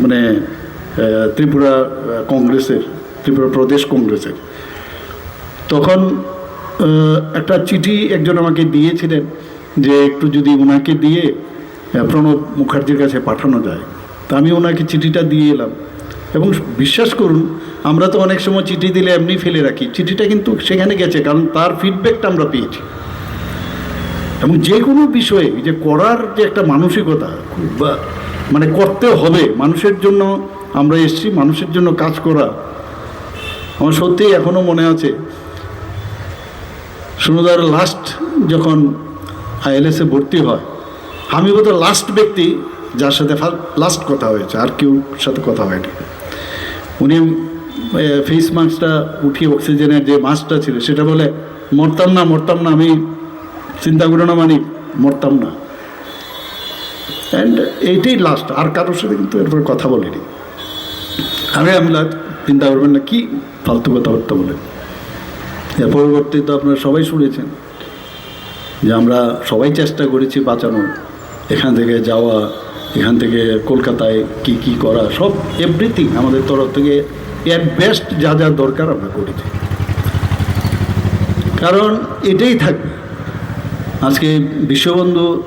মানে ত্রিপুরা কংগ্রেসের, ত্রিপুরা প্রদেশ কংগ্রেসের। তখন একটা চিঠি একজন আমাকে দিয়েছিলেন যে, একটু যদি ওনাকে দিয়ে প্রণব মুখার্জির কাছে পাঠানো যায়। তা আমি ওনাকে চিঠিটা দিয়ে এলাম। এবং বিশ্বাস করুন, আমরা তো অনেক সময় চিঠি দিলে এমনি ফেলে রাখি। চিঠিটা কিন্তু সেখানে গেছে, কারণ তার ফিডব্যাকটা আমরা পেয়েছি। এবং যে কোনো বিষয়ে, যে করার যে একটা মানসিকতা, বা মানে করতে হবে। মানুষের জন্য আমরা এসেছি, মানুষের জন্য কাজ করা। আমার সত্যি এখনও মনে আছে। সুনদার লাস্ট যখন আইএলএসে ভর্তি হয়, আমি বোধ লাস্ট ব্যক্তি যার সাথে লাস্ট কথা হয়েছে, আর কেউ সাথে কথা হয়নি। উনি ফেস মাস্কটা উঠিয়ে অক্সিজেনের যে মাস্কটা ছিল, সেটা বলে, মরতাম না মরতাম না, আমি চিন্তা করো না মানি মরতাম না। অ্যান্ড এইটাই লাস্ট আর কারোর সাথে কিন্তু এরপরে কথা বলিনি। আমি আমি লা- চিন্তা করবেন না, কি ফালতু কথাবার্তা বলে এর পরবর্তীতে আপনারা সবাই শুনেছেন যে আমরা সবাই চেষ্টা করেছি বাঁচানোর। এখান থেকে যাওয়া, এখান থেকে কলকাতায় কি কি করা, সব এভরিথিং আমাদের তরফ থেকে এর বেস্ট যা যা দরকার আমরা করেছি। কারণ এটাই থাকবে। আজকে বিশ্ববন্ধু